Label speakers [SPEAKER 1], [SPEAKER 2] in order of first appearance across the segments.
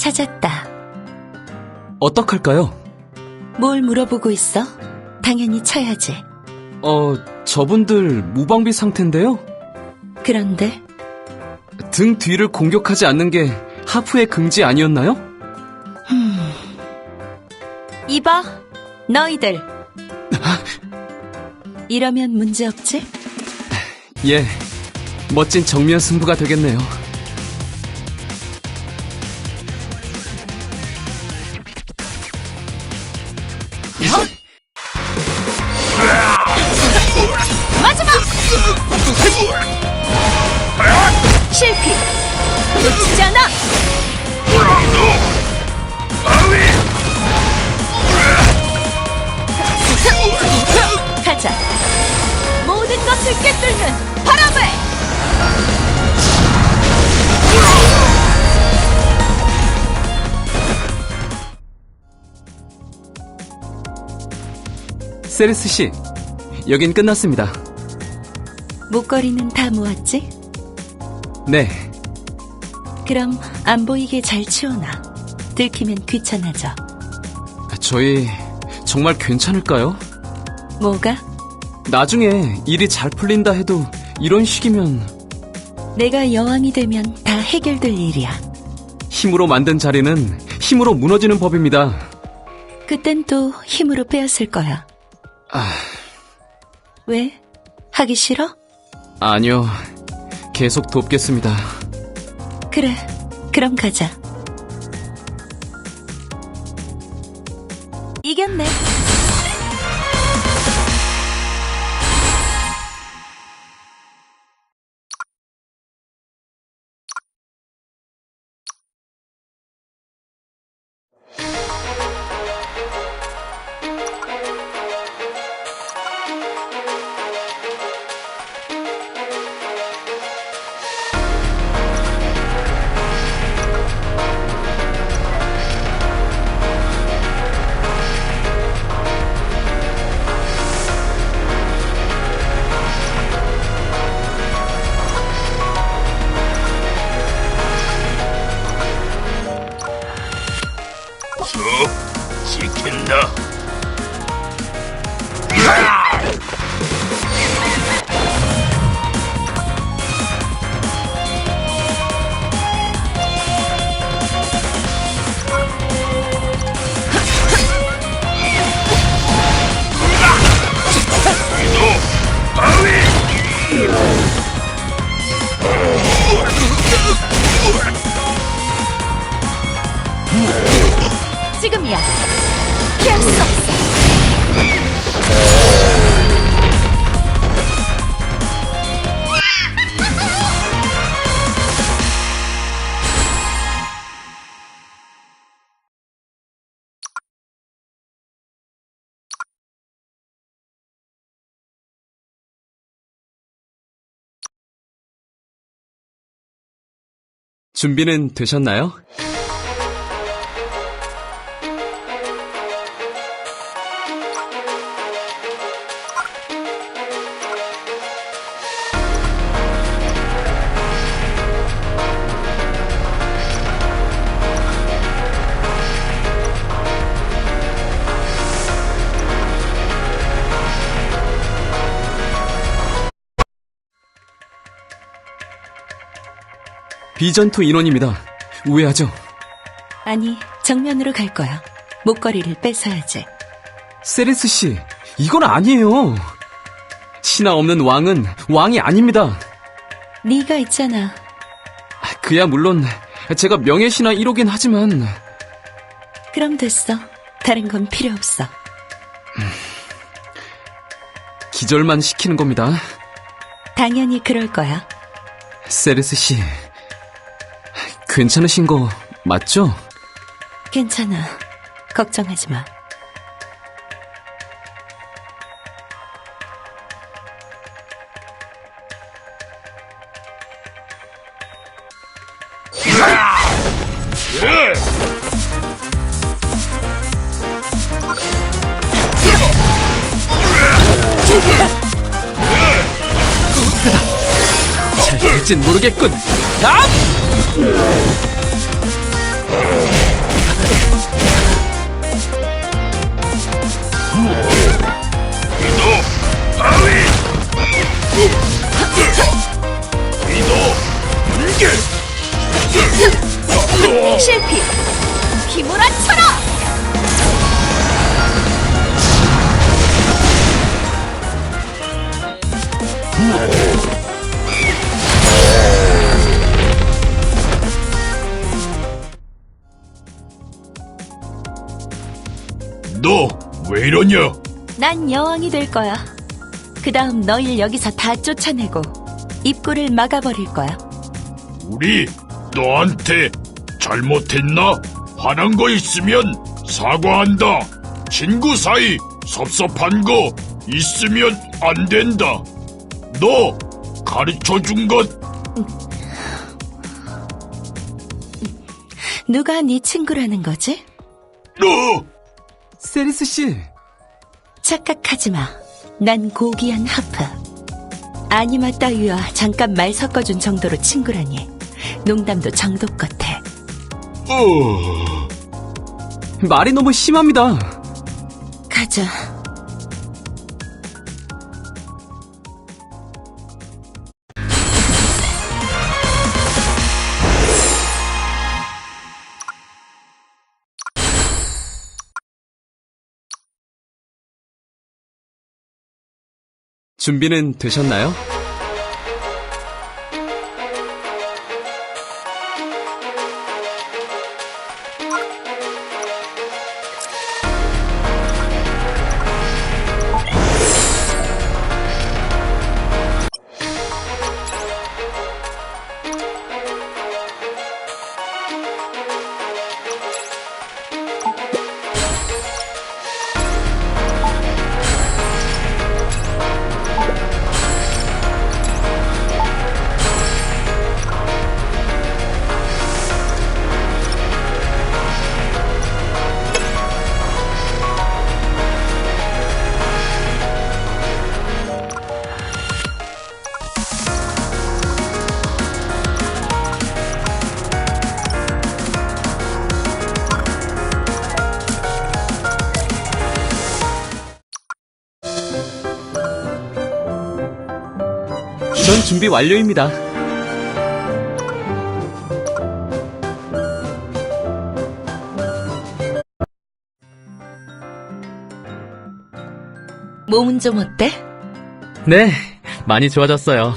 [SPEAKER 1] 찾았다.
[SPEAKER 2] 어떡할까요?
[SPEAKER 1] 뭘 물어보고 있어? 당연히 쳐야지.
[SPEAKER 2] 어, 저분들 무방비 상태인데요?
[SPEAKER 1] 그런데
[SPEAKER 2] 등 뒤를 공격하지 않는 게 하프의 긍지 아니었나요?
[SPEAKER 1] 이봐, 너희들. 이러면 문제 없지?
[SPEAKER 2] 예, 멋진 정면 승부가 되겠네요. 세레스 씨, 여긴 끝났습니다.
[SPEAKER 1] 목걸이는 다 모았지?
[SPEAKER 2] 네,
[SPEAKER 1] 그럼 안 보이게 잘 치워놔. 들키면 귀찮아져.
[SPEAKER 2] 저희 정말 괜찮을까요?
[SPEAKER 1] 뭐가?
[SPEAKER 2] 나중에 일이 잘 풀린다 해도 이런 식이면
[SPEAKER 1] 내가 여왕이 되면 다 해결될 일이야.
[SPEAKER 2] 힘으로 만든 자리는 힘으로 무너지는 법입니다.
[SPEAKER 1] 그땐 또 힘으로 빼앗을 거야.
[SPEAKER 2] 아,
[SPEAKER 1] 왜? 하기 싫어?
[SPEAKER 2] 아니요. 계속 돕겠습니다.
[SPEAKER 1] 그래. 그럼 가자. 이겼네.
[SPEAKER 2] 준비는 되셨나요? 비전투 인원입니다. 우회하죠.
[SPEAKER 1] 아니, 정면으로 갈 거야. 목걸이를 뺏어야지.
[SPEAKER 2] 세레스 씨, 이건 아니에요. 신하 없는 왕은 왕이 아닙니다.
[SPEAKER 1] 네가 있잖아.
[SPEAKER 2] 그야 물론 제가 명예신하 1호긴 하지만
[SPEAKER 1] 그럼 됐어. 다른 건 필요 없어.
[SPEAKER 2] 기절만 시키는 겁니다.
[SPEAKER 1] 당연히 그럴 거야.
[SPEAKER 2] 세레스 씨, 괜찮으신 거 맞죠?
[SPEAKER 1] 괜찮아. 걱정하지 마.
[SPEAKER 2] 잘 될진 모르겠군. 야!
[SPEAKER 1] 실패! 휘몰아쳐라!
[SPEAKER 3] 왜 이러냐?
[SPEAKER 1] 난 여왕이 될 거야. 그 다음 너희를 여기서 다 쫓아내고 입구를 막아버릴 거야.
[SPEAKER 3] 우리 너한테 잘못했나? 화난 거 있으면 사과한다. 친구 사이 섭섭한 거 있으면 안 된다. 너 가르쳐 준 것
[SPEAKER 1] 누가 네 친구라는 거지?
[SPEAKER 3] 너
[SPEAKER 2] 세리스 씨.
[SPEAKER 1] 착각하지 마. 난 고귀한 하프. 아니마 따위와 잠깐 말 섞어준 정도로 친구라니. 농담도 정도 끝에.
[SPEAKER 3] 어...
[SPEAKER 2] 말이 너무 심합니다.
[SPEAKER 1] 가자.
[SPEAKER 2] 준비는 되셨나요? 전 준비 완료입니다.
[SPEAKER 1] 몸은 좀 어때?
[SPEAKER 2] 네, 많이 좋아졌어요.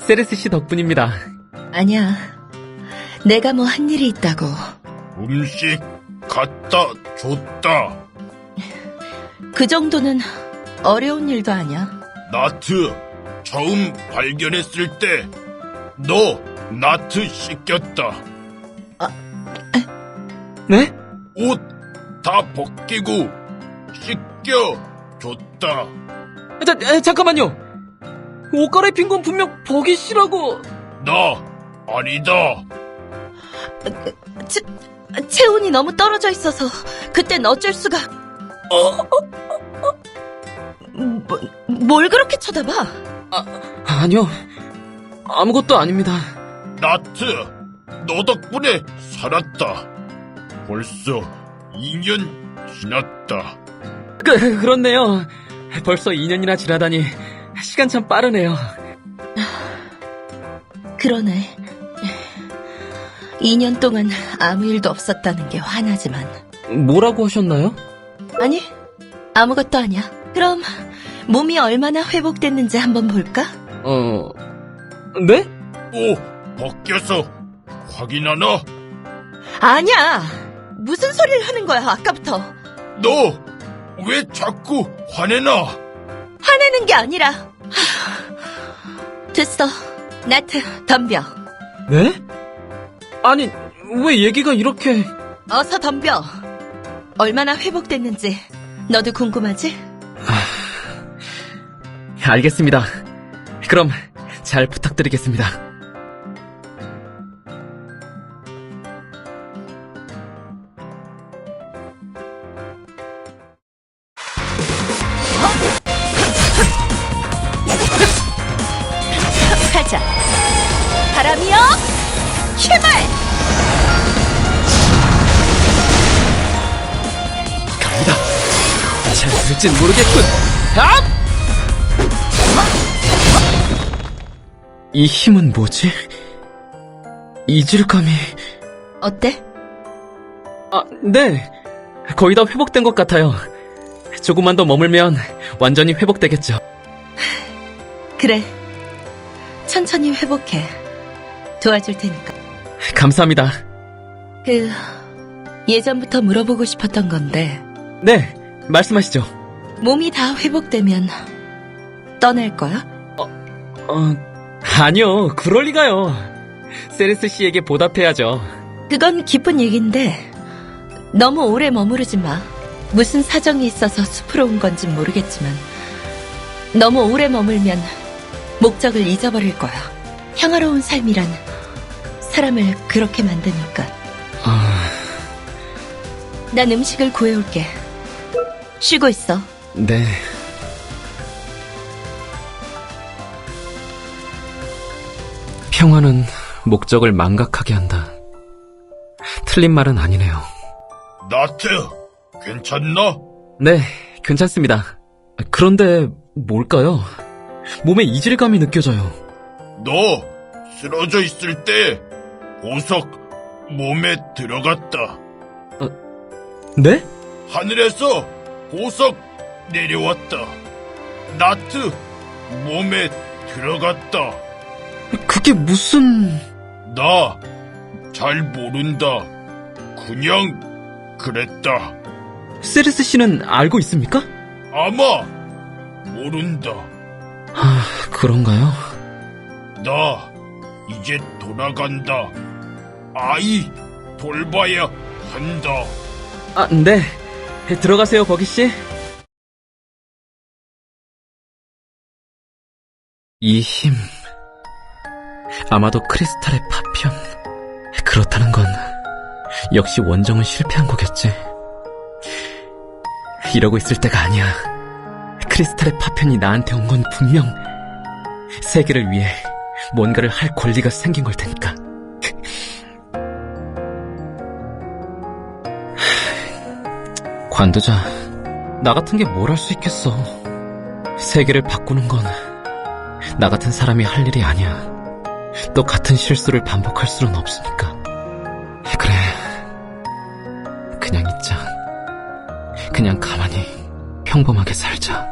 [SPEAKER 2] 세리스 씨 덕분입니다.
[SPEAKER 1] 아니야. 내가 뭐 한 일이 있다고.
[SPEAKER 3] 음식 갖다 줬다.
[SPEAKER 1] 그 정도는 어려운 일도 아니야.
[SPEAKER 3] 나트 처음 발견했을 때 너 나트 씻겼다.
[SPEAKER 2] 네?
[SPEAKER 3] 옷 다 벗기고 씻겨 줬다.
[SPEAKER 2] 자, 에, 잠깐만요. 옷 갈아입힌 건 분명 보기 싫라고.
[SPEAKER 3] 나 아니다.
[SPEAKER 1] 체, 체온이 너무 떨어져 있어서 그땐 어쩔 수가. 뭐, 뭘 그렇게 쳐다봐?
[SPEAKER 2] 아니요. 아무것도 아닙니다.
[SPEAKER 3] 나트 너 덕분에 살았다. 벌써 2년 지났다.
[SPEAKER 2] 그, 그렇네요. 벌써 2년이나 지나다니 시간 참 빠르네요.
[SPEAKER 1] 그러네. 2년 동안 아무 일도 없었다는 게 화나지만.
[SPEAKER 2] 뭐라고 하셨나요?
[SPEAKER 1] 아니, 아무것도 아니야. 그럼 몸이 얼마나 회복됐는지 한번 볼까?
[SPEAKER 2] 어, 네?
[SPEAKER 3] 오 벗겨서 확인하나?
[SPEAKER 1] 아니야! 무슨 소리를 하는 거야, 아까부터.
[SPEAKER 3] 너 왜 자꾸 화내나?
[SPEAKER 1] 화내는 게 아니라. 하, 됐어. 나트, 덤벼.
[SPEAKER 2] 네? 아니, 왜 얘기가 이렇게...
[SPEAKER 1] 어서 덤벼. 얼마나 회복됐는지 너도 궁금하지?
[SPEAKER 2] 알겠습니다. 그럼 잘 부탁드리겠습니다.
[SPEAKER 1] 가자. 바람이여 힘을 갑니다.
[SPEAKER 2] 잘 될진 모르겠군. 앞! 이 힘은 뭐지? 이질감이...
[SPEAKER 1] 어때?
[SPEAKER 2] 아, 네. 거의 다 회복된 것 같아요. 조금만 더 머물면 완전히 회복되겠죠.
[SPEAKER 1] 그래. 천천히 회복해. 도와줄 테니까.
[SPEAKER 2] 감사합니다.
[SPEAKER 1] 그, 예전부터 물어보고 싶었던 건데,
[SPEAKER 2] 네, 말씀하시죠.
[SPEAKER 1] 몸이 다 회복되면 떠날 거야?
[SPEAKER 2] 어, 아니요, 그럴 리가요. 세레스 씨에게 보답해야죠.
[SPEAKER 1] 그건 기쁜 얘긴데, 너무 오래 머무르지 마. 무슨 사정이 있어서 숲으로 온 건진 모르겠지만, 너무 오래 머물면 목적을 잊어버릴 거야. 평화로운 삶이란 사람을 그렇게 만드니까.
[SPEAKER 2] 아,
[SPEAKER 1] 난 음식을 구해올게. 쉬고 있어.
[SPEAKER 2] 네. 평화는 목적을 망각하게 한다. 틀린 말은 아니네요.
[SPEAKER 3] 나트, 괜찮나?
[SPEAKER 2] 네, 괜찮습니다. 그런데 뭘까요? 몸에 이질감이 느껴져요.
[SPEAKER 3] 너 쓰러져 있을 때 보석 몸에 들어갔다.
[SPEAKER 2] 네?
[SPEAKER 3] 하늘에서 보석 내려왔다. 나트 몸에 들어갔다.
[SPEAKER 2] 그게 무슨...
[SPEAKER 3] 나 잘 모른다. 그냥 그랬다.
[SPEAKER 2] 세리스 씨는 알고 있습니까?
[SPEAKER 3] 아마 모른다.
[SPEAKER 2] 아, 그런가요?
[SPEAKER 3] 나 이제 돌아간다. 아이 돌봐야 한다.
[SPEAKER 2] 아, 네. 들어가세요, 버기 씨. 이 힘. 아마도 크리스탈의 파편. 그렇다는 건 역시 원정은 실패한 거겠지. 이러고 있을 때가 아니야. 크리스탈의 파편이 나한테 온 건 분명 세계를 위해 뭔가를 할 권리가 생긴 걸 테니까. 관두자. 나 같은 게 뭘 할 수 있겠어. 세계를 바꾸는 건 나 같은 사람이 할 일이 아니야. 또 같은 실수를 반복할 수는 없으니까. 그래. 그냥 있자. 그냥 가만히 평범하게 살자.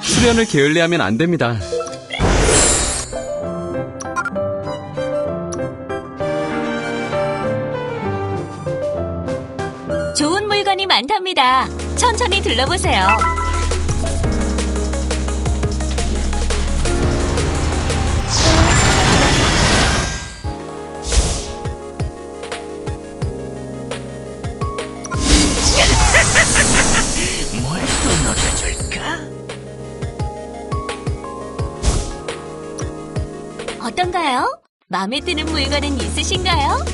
[SPEAKER 2] 수련을 게을리하면 안 됩니다.
[SPEAKER 4] 많답니다. 천천히 둘러보세요. 어떤가요? 마음에 드는 물건은 있으신가요?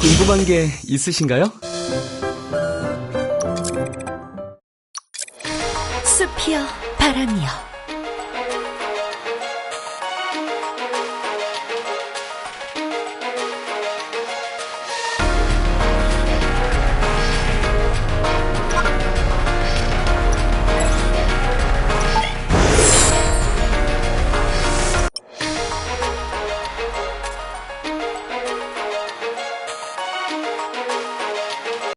[SPEAKER 2] 궁금한 게 있으신가요?
[SPEAKER 1] 숲이여, 바람이여.